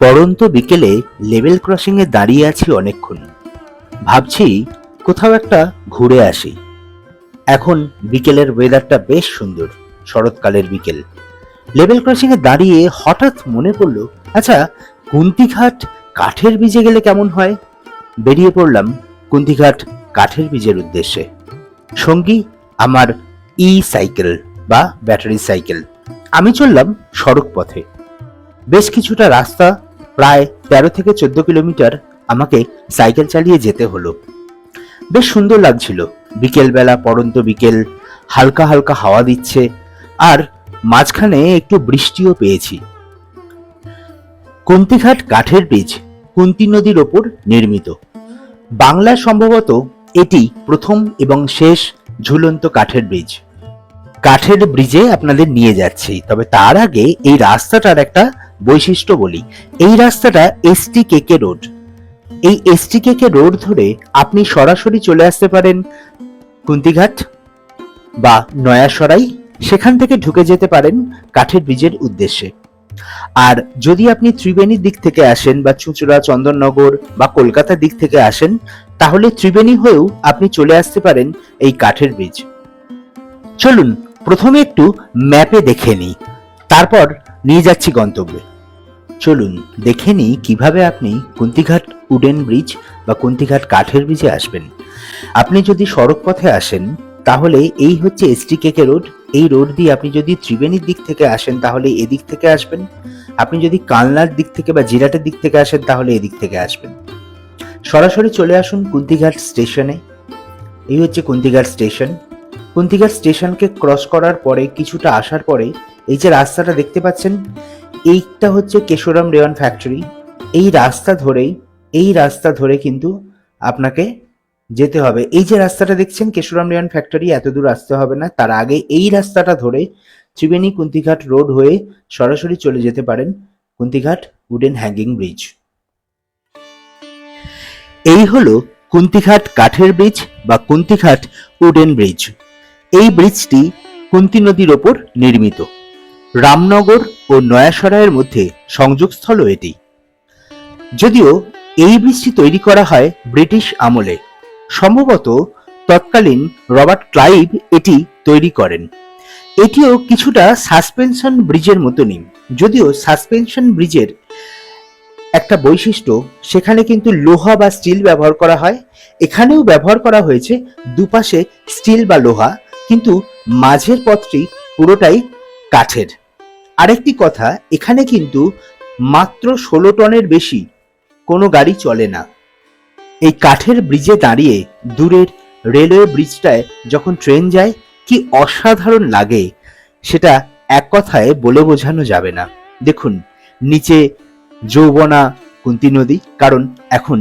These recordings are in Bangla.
পড়ন্ত বিকেলে লেভেল ক্রসিংয়ে দাঁড়িয়ে আছি অনেকক্ষণ। ভাবছি কোথাও একটা ঘুরে আসি। এখন বিকেলের ওয়েদারটা বেশ সুন্দর, শরৎকালের বিকেল। লেভেল ক্রসিংয়ে দাঁড়িয়ে হঠাৎ মনে পড়ল আচ্ছা কুন্তিঘাট কাঠের বীজে গেলে কেমন হয়? বেরিয়ে পড়লাম কুন্তিঘাট কাঠের বীজের উদ্দেশ্যে। সঙ্গী আমার ই সাইকেল বা ব্যাটারি সাইকেল আমি চললাম সড়ক পথে বেশ কিছুটা রাস্তা প্রায় তেরো থেকে চোদ্দ কিলোমিটার আমাকে সাইকেল চালিয়ে যেতে হলো। বেশ সুন্দর লাগছিল। বিকেলবেলা, পড়ন্ত বিকেল, হালকা হালকা হাওয়া দিচ্ছে, আর মাঝখানে একটু বৃষ্টিও পেয়েছি। কুন্তিঘাট কাঠের ব্রিজ, কুন্তি নদীর ওপর নির্মিত। বাংলায় সম্ভবত এটি প্রথম এবং শেষ ঝুলন্ত কাঠের ব্রিজ। কাঠের ব্রিজে আপনাদের নিয়ে যাচ্ছি, তবে তার আগে এই রাস্তাটার একটা বৈশিষ্ট্য বলি, এই রাস্তাটা এসটি কেকে রোড। এই এসটি কেকে রোড ধরে আপনি সরাসরি চলে আসতে পারেন কুন্তিঘাট বা নয়াসরাই। সেখান থেকে ঢুকে যেতে পারেন কাঠের ব্রিজের উদ্দেশ্যে। আর যদি আপনি ত্রিবেণীর দিক থেকে আসেন বা চুঁচুড়া, চন্দননগর বা কলকাতার দিক থেকে আসেন, তাহলে ত্রিবেণী হয়েও আপনি চলে আসতে পারেন এই কাঠের ব্রিজ। চলুন, প্রথমে একটু ম্যাপে দেখে নিই। তারপর নিয়ে যাচ্ছি গন্তব্যে। চলুন, দেখে নিই কীভাবে আপনি কুন্তিঘাট উডেন ব্রিজ বা কুন্তিঘাট কাঠের ব্রিজে আসবেন। আপনি যদি সড়ক পথে আসেন, তাহলে এই হচ্ছে এসটি কেকে রোড। এই রোড দিয়ে আপনি যদি ত্রিবেণীর দিক থেকে আসেন, তাহলে এদিক থেকে আসবেন। আপনি যদি কালনার দিক থেকে বা জিরাটের দিক থেকে আসেন, তাহলে এদিক থেকে আসবেন। সরাসরি চলে আসুন কুন্তিঘাট স্টেশনে। এই হচ্ছে কুন্তিঘাট স্টেশন। কুন্তিঘাট স্টেশনকে ক্রস করার পরে কিছুটা আসার পরে এই যে রাস্তাটা দেখতে পাচ্ছেন, এইটা হচ্ছে কেশোরাম রেওয়ান ফ্যাক্টরি। এই রাস্তা ধরেই, এই রাস্তা ধরে কিন্তু আপনাকে যেতে হবে। এই যে রাস্তাটা দেখছেন, কেশোরাম রেওয়ান ফ্যাক্টরি, এত দূর আসতে হবে না। তার আগে এই রাস্তাটা ধরে ত্রিবেণী কুন্তিঘাট রোড হয়ে সরাসরি চলে যেতে পারেন কুন্তিঘাট উডেন হ্যাঙ্গিং ব্রিজ। এই হলো কুন্তিঘাট কাঠের ব্রিজ বা কুন্তিঘাট উডেন ব্রিজ। এই ব্রিজটি কুন্তি নদীর ওপর নির্মিত। রামনগর ও নয়াসরায়ের মধ্যে সংযোগস্থলও এটি। যদিও এই ব্রিজটি তৈরি করা হয় ব্রিটিশ আমলে, সম্ভবত তৎকালীন রবার্ট ক্লাইভ এটি তৈরি করেন। এটিও কিছুটা সাসপেনশন ব্রিজের মতনই, যদিও সাসপেনশন ব্রিজের একটা বৈশিষ্ট্য, সেখানে কিন্তু লোহা বা স্টিল ব্যবহার করা হয়। এখানেও ব্যবহার করা হয়েছে দুপাশে স্টিল বা লোহা কিন্তু মাঝের পথটি পুরোটাই কাঠের। আরেকটি কথা, এখানে কিন্তু মাত্র ষোলো টনের বেশি কোনো গাড়ি চলে না। এই কাঠের ব্রিজে দাঁড়িয়ে দূরের রেলওয়ে ব্রিজটায় যখন ট্রেন যায়, কি অসাধারণ লাগে, সেটা এক কথায় বলে বোঝানো যাবে না। দেখুন, নিচে যৌবনা, কুন্তি নদী, কারণ এখন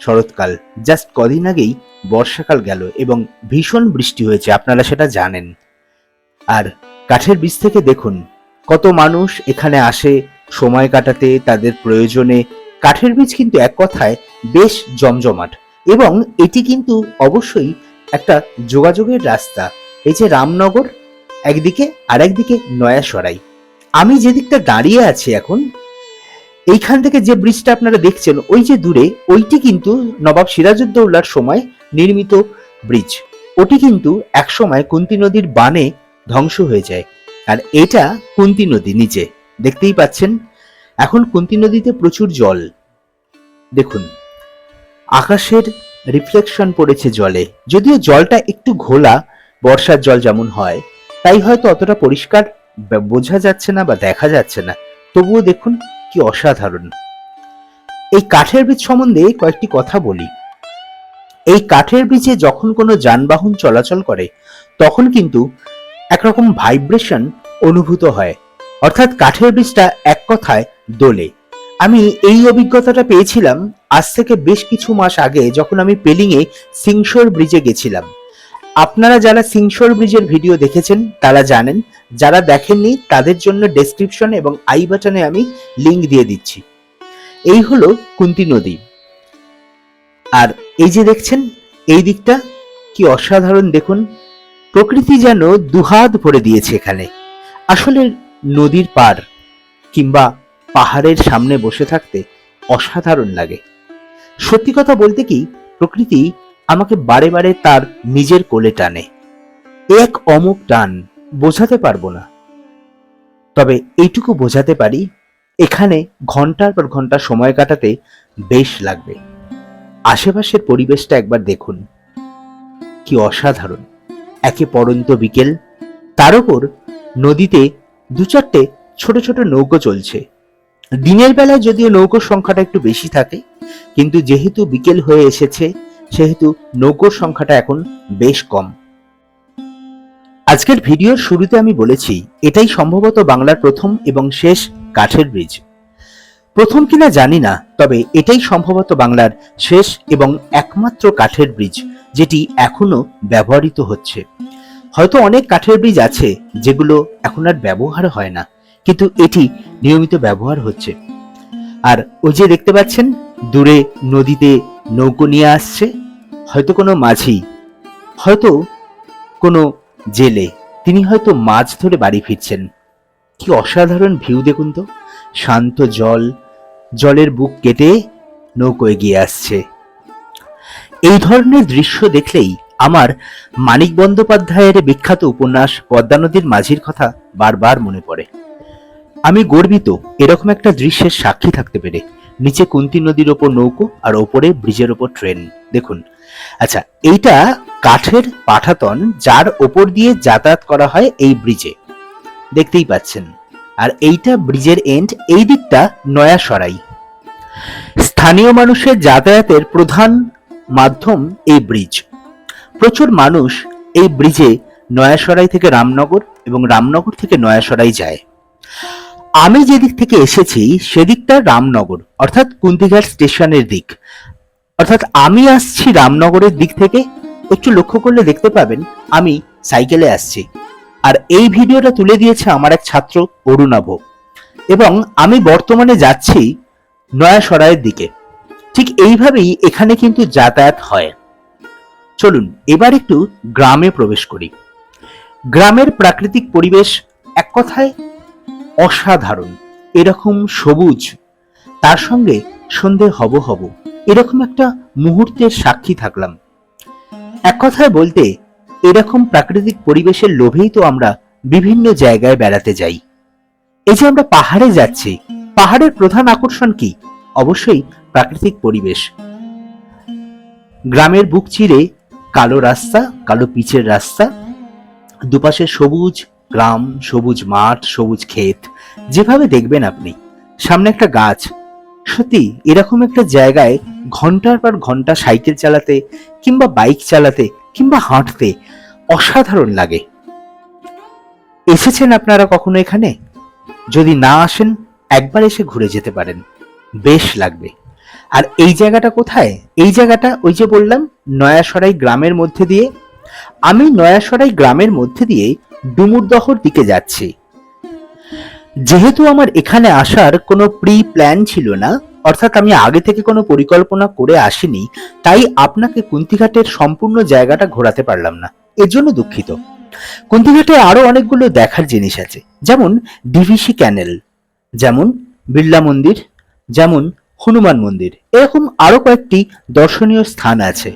শরৎকাল। জাস্ট কদিন আগেই বর্ষাকাল গেল এবং ভীষণ বৃষ্টি হয়েছে, আপনারা সেটা জানেন। আর কাঠের বীজ থেকে দেখুন, কত মানুষ এখানে আসে সময় কাটাতে, তাদের প্রয়োজনে। কাঠের বীজ কিন্তু এক কথায় বেশ জমজমাট এবং এটি কিন্তু অবশ্যই একটা যোগাযোগের রাস্তা। এই যে রামনগর, একদিকে আর একদিকে নয়াসরাই। আমি যে দিকটা দাঁড়িয়ে আছি এখন এইখান থেকে যে ব্রিজটা আপনারা দেখছেন, ওই যে দূরে, ওইটি কিন্তু নবাব সিরাজউদ্দৌলার সময় নির্মিত ব্রিজ। ওটি কিন্তু একসময় কুন্তি নদীর বানে ধ্বংস হয়ে যায়। আর এটা কুন্তি নদী নিচে দেখতেই পাচ্ছেন, এখন কুন্তি নদীতে প্রচুর জল। দেখুন, আকাশের রিফ্লেকশন পড়েছে জলে। যদিও জলটা একটু ঘোলা, বর্ষার জল যেমন হয়, তাই হয়তো অতটা পরিষ্কার বোঝা যাচ্ছে না বা দেখা যাচ্ছে না। তবুও দেখুন কি অসাধারণ। এই কাঠের বীজ সম্বন্ধে কয়েকটি কথা বলি। এই কাঠের বীজে যখন কোনো যানবাহন চলাচল করে, তখন কিন্তু একরকম ভাইব্রেশন অনুভূত হয়। অর্থাৎ কাঠের বীজটা এক কথায় দোলে। আমি এই অভিজ্ঞতাটা পেয়েছিলাম আজ থেকে বেশ কিছু মাস আগে যখন আমি পেলিংয়ে সিংসর ব্রিজে গেছিলাম। আপনারা যারা সিংসর ব্রিজের ভিডিও দেখেছেন, তারা জানেন, যারা দেখেননি, তাদের জন্য ডেসক্রিপশন এবং আই বাটনে আমি লিংক দিয়ে দিচ্ছি। এই হলো কুন্তি নদী। আর এই যে দেখছেন, এই দিকটা কি অসাধারণ দেখুন। প্রকৃতি যেন দুহাত ভরে দিয়েছে এখানে। আসলে নদীর পার কিংবা পাহাড়ের সামনে বসে থাকতে অসাধারণ লাগে। সত্যি কথা বলতে কি, প্রকৃতি আমাকে বারে বারে তার নিজের কোলে টানে। এক অমুক টান বোঝাতে পারব না। তবে এইটুকু বোঝাতে পারি, এখানে ঘণ্টার পর ঘণ্টা সময় কাটাতে বেশ লাগবে। আশেপাশের পরিবেশটা একবার দেখুন। কি অসাধারণ। একে পরন্ত বিকেল। তার উপর নদীতে দু চারটে ছোট ছোট নৌকো চলছে। দিনের বেলায় যদিও নৌকোর সংখ্যাটা একটু বেশি থাকে, কিন্তু যেহেতু বিকেল হয়ে এসেছে সেহেতু নৌকোর সংখ্যাটা এখন বেশ কম। আজকের ভিডিওর শুরুতে আমি বলেছি, এটাই সম্ভবত বাংলার প্রথম এবং শেষ কাঠের ব্রিজ। প্রথম কিনা জানি না, তবে এটাই সম্ভবত বাংলার শেষ এবং একমাত্র কাঠের ব্রিজ, যেটি এখনও ব্যবহৃত হচ্ছে। হয়তো অনেক কাঠের ব্রিজ আছে, যেগুলো এখন আর ব্যবহার হয় না, কিন্তু এটি নিয়মিত ব্যবহার হচ্ছে। আর ওই যে দেখতে পাচ্ছেন, দূরে নদীতে নৌকো নিয়ে আসছে, হয়তো কোনো মাঝি, হয়তো কোনো জেলে। তিনি হয়তো মাছ ধরে বাড়ি ফিরছেন। কি অসাধারণ ভিউ দেখুন তো। শান্ত জল, জলের বুক কেটে নৌকো এগিয়ে আসছে। এই ধরনের দৃশ্য দেখলেই আমার মানিক বন্দ্যোপাধ্যায়ের বিখ্যাত উপন্যাস পদ্মা নদীর মাঝির কথা বারবার মনে পড়ে। আমি গর্বিত এরকম একটা দৃশ্যের সাক্ষী থাকতে পেরে। নিচে কুন্তি নদীর ওপর নৌকো আর ওপরে ব্রিজের ওপর ট্রেন। দেখুন। আচ্ছা এইটা কাঠের পাঠাতন যার ওপর দিয়ে যাতায়াত করা হয় এই ব্রিজে। দেখতেই পাচ্ছেন। আর এইটা ব্রিজের এন্ড এই দিকটা নয়া সরাই স্থানীয় মানুষের যাতায়াতের প্রধান মাধ্যম এই ব্রিজ। প্রচুর মানুষ এই ব্রিজে নয়াসরাই থেকে রামনগর এবং রামনগর থেকে নয়াসরাই যায়। আমি যেদিক থেকে এসেছি, সেদিকটা রামনগর, অর্থাৎ কুন্তিঘাট স্টেশনের দিক। অর্থাৎ আমি আসছি রামনগরের দিক থেকে। একটু লক্ষ্য করলে দেখতে পাবেন, আমি সাইকেলে আসছি। আর এই ভিডিওটা তুলে দিয়েছে আমার এক ছাত্র, অরুণাভ। এবং আমি বর্তমানে যাচ্ছি নয়াসরাইয়ের দিকে। ঠিক এইভাবেই এখানে কিন্তু যাতায়াত হয়। চলুন, এবার একটু গ্রামে প্রবেশ করি। গ্রামের প্রাকৃতিক পরিবেশ এক কথায় অসাধারণ, এরকম সবুজ। তার সঙ্গে সন্ধে হব হব, এরকম একটা মুহূর্তের সাক্ষী থাকলাম। এক কথায় বলতে, এরকম প্রাকৃতিক পরিবেশের লোভেই তো আমরা বিভিন্ন জায়গায় বেড়াতে যাই। এই যে আমরা পাহাড়ে যাচ্ছি, পাহাড়ের প্রধান আকর্ষণ কি? অবশ্যই প্রাকৃতিক পরিবেশ। গ্রামের বুক চিরে কালো রাস্তা, কালো পিচের রাস্তা, দুপাশে সবুজ গ্রাম, সবুজ মাঠ, সবুজ ক্ষেত, যেভাবে দেখবেন আপনি। সামনে একটা গাছ। সত্যি, এরকম একটা জায়গায় ঘণ্টার পর ঘণ্টা সাইকেল চালাতে কিংবা বাইক চালাতে কিংবা হাঁটতে অসাধারণ লাগে। এসেছেন আপনারা কখনো এখানে? যদি না আসেন, একবার এসে ঘুরে যেতে পারেন। বেশ লাগবে। আর এই জায়গাটা কোথায়? এই জায়গাটা ওই যে বললাম, নয়াসরাই গ্রামের মধ্যে দিয়ে। আমি নয়াসরাই গ্রামের মধ্যে দিয়ে ডুমুরদহর দিকে যাচ্ছি। যেহেতু আমার এখানে আসার কোনো প্রি প্ল্যান ছিল না, অর্থাৎ আমি আগে থেকে কোনো পরিকল্পনা করে আসিনি, তাই আপনাকে কুন্তিঘাটের সম্পূর্ণ জায়গাটা ঘোরাতে পারলাম না। এর জন্য দুঃখিত। কুন্তিঘাটে আরও অনেকগুলো দেখার জিনিস আছে, যেমন ডিভিসি ক্যানেল, যেমন বিড়লা মন্দির, যেমন হনুমান মন্দির। এরকম আরও কয়েকটি দর্শনীয় স্থান আছে।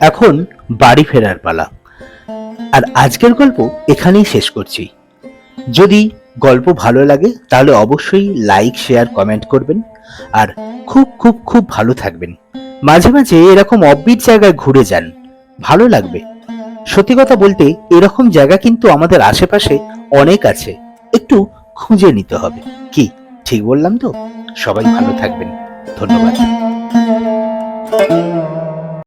এখন বাড়ি ফেরার পালা। আর আজকের গল্প এখানেই শেষ করছি। যদি গল্প ভালো লাগে, তাহলে অবশ্যই লাইক শেয়ার কমেন্ট করবেন। আর খুব খুব খুব ভালো থাকবেন। মাঝে মাঝে এরকম অববিট জায়গায় ঘুরে যান। ভালো লাগবে। সত্যি কথা বলতে, এরকম জায়গা কিন্তু আমাদের আশেপাশে অনেক আছে। একটু খুঁজে নিতে হবে। কি, ঠিক বললাম তো? সবাই ভালো থাকবেন। ধন্যবাদ।